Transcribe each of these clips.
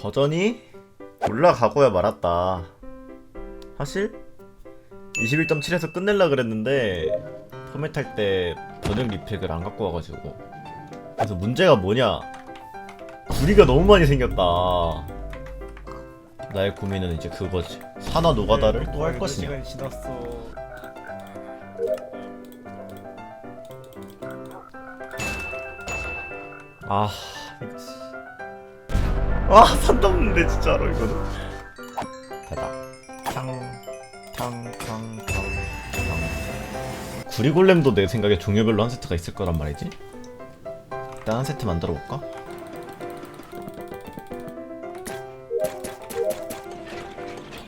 버전이 올라가고야 말았다. 사실 21.7에서 끝낼라 그랬는데 포맷할 때 번역 리팩을 안 갖고 와가지고 그래서 문제가 뭐냐 구리가 너무 많이 생겼다. 나의 고민은 이제 그거지. 산화 노가다를 또 할 것이냐. 아. 아, 산 넘는데 진짜로 이거는. 대박. 탕, 탕, 탕, 탕, 탕. 구리골렘도 내 생각에 종류별로 한 세트가 있을 거란 말이지. 일단 한 세트 만들어 볼까?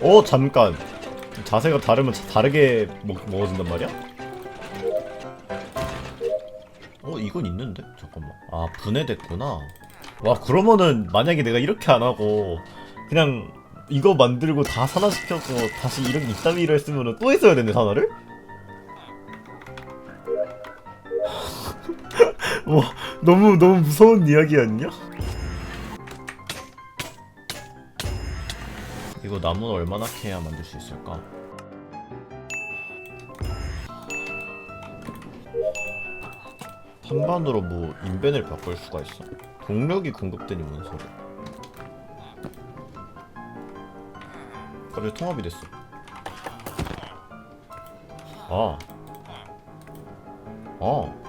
어 잠깐 자세가 다르면 자- 다르게 먹, 먹어진단 말이야? 어 이건 있는데 잠깐만 아 분해됐구나 와 그러면은 만약에 내가 이렇게 안 하고 그냥 이거 만들고 다 산화 시켜서 다시 이런 이따위로 했으면은 또 했어야 되네 산화를? 와 너무 너무 무서운 이야기 아니냐? 이거 나무는 얼마나 캐야 만들 수 있을까? 한반으로 뭐 인벤을 바꿀 수가 있어? 동력이 공급되니 뭔 소리? 갑자기 통합이 됐어. 아. 어.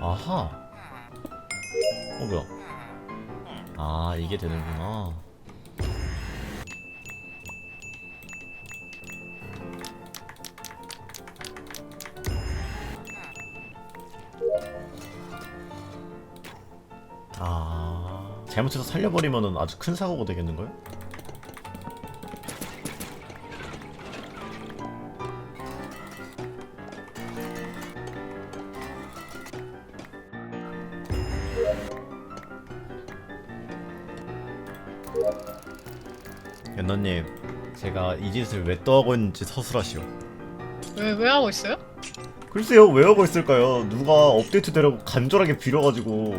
아하. 어 뭐야? 아 이게 되는구나. 아 잘못해서 살려버리면은 아주 큰 사고가 되겠는걸? 연나님 제가 이 짓을 왜 또 하고 있는지 서술하시오 왜, 왜 하고 있어요? 글쎄요 왜 하고 있을까요? 누가 업데이트 되라고 간절하게 빌어가지고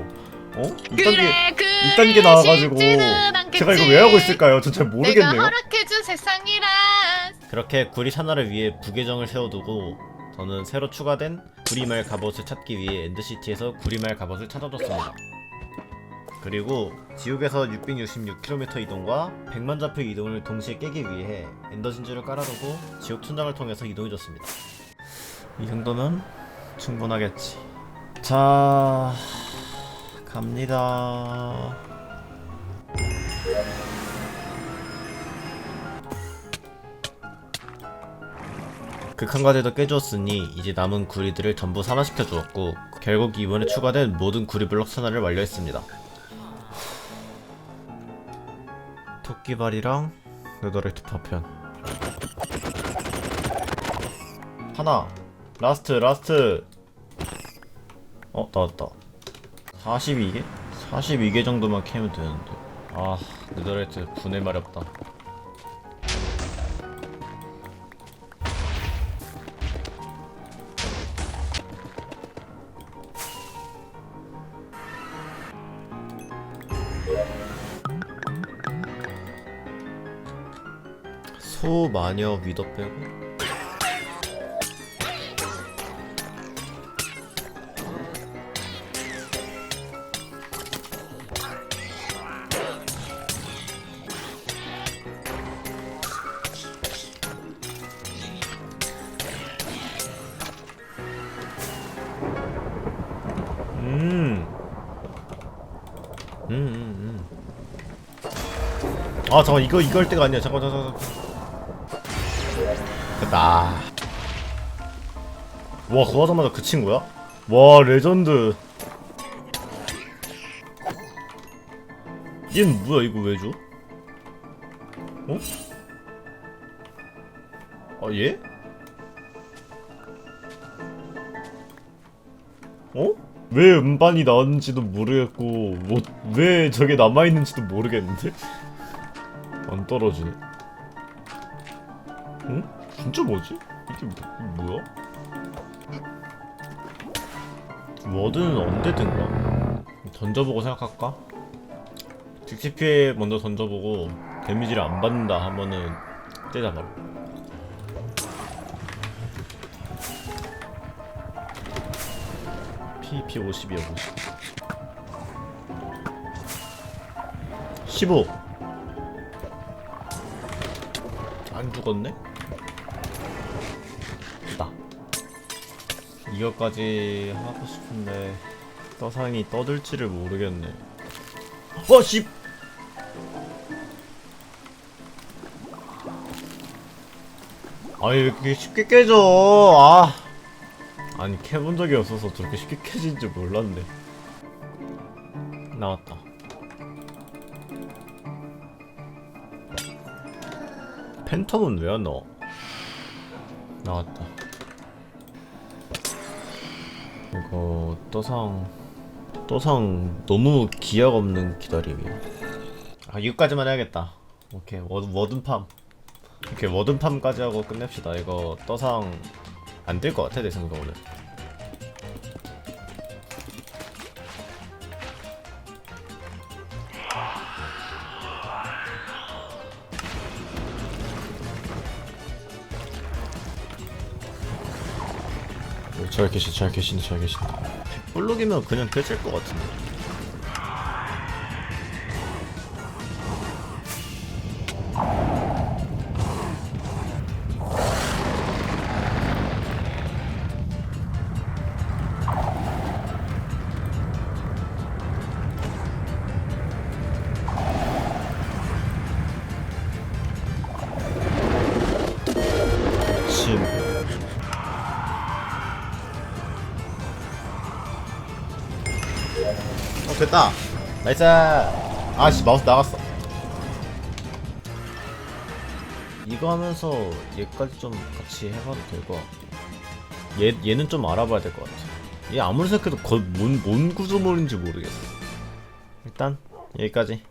어? 이딴 게그 이딴 게 나와가지고 쉽지는 않겠지. 제가 이거 왜 하고 있을까요? 전잘 내가 모르겠네요 허락해준 세상이라 그렇게 구리 산하를 위해 부계정을 세워두고 저는 새로 추가된 구리말 갑옷을 찾기 위해 엔드시티에서 구리말 갑옷을 찾아줬습니다. 그리고 지옥에서 666km 이동과 100만 좌표 이동을 동시에 깨기 위해 엔더 진주를 깔아두고 지옥 천장을 통해서 이동해줬습니다. 이 정도면 충분하겠지. 자, 갑니다. 극한 과제도 깨주었으니 이제 남은 구리들을 전부 산화시켜 주었고 결국 이번에 추가된 모든 구리 블록 산화를 완료했습니다. 토끼발이랑 네더라이트 파편 하나 라스트 라스트 어 나왔다 42개? 42개 정도만 캐면 되는데. 아 네더라이트 분해 마렵다. 소 마녀 위더 빼고 아, 잠깐, 이거, 이거 할 때가 아니야. 잠깐, 잠깐, 잠깐. 됐다. 와, 그거 하자마자 그 친구야? 와, 레전드. 얘는 뭐야, 이거 왜 줘? 어? 아, 얘? 어? 왜 음반이 나왔는지도 모르겠고, 뭐, 왜 저게 남아있는지도 모르겠는데? 안 떨어지네. 응? 진짜 뭐지? 이게 뭐, 뭐야? 워드는 언제 든가? 던져보고 생각할까? 즉시 피해 먼저 던져보고 데미지를 안 받는다 하면은 떼자 바로 PP 50이야 50 15. 안 죽었네? 됐다. 이거까지 하고 싶은데 떠상이 떠들지를 모르겠네. 어 씨. 아니 왜 이렇게 쉽게 깨져? 아. 아니 캐본 적이 없어서 저렇게 쉽게 깨진 줄 몰랐네. 나왔다. 팬텀은 왜 안 나와? 나왔다. 이거 떠상 떠상 너무 기약 없는 기다림이야. 아 이거까지만 해야겠다. 오케이 워든 워든팜. 이렇게 워든팜까지 하고 끝냅시다. 이거 떠상 안 될 것 같아 내 생각 오늘. 오, 잘 계시, 잘 계신다, 잘 계신다. 볼록이면 그냥 깨질 것 같은데. 어 됐다. 나이스. 아씨 마우스 나갔어. 이거 하면서 얘까지 좀 같이 해봐도 될 것 같고 얘, 얘는 좀 알아봐야 될 것 같아. 얘 아무리 생각해도 거, 뭔, 뭔 구조물인지 모르겠어. 일단 여기까지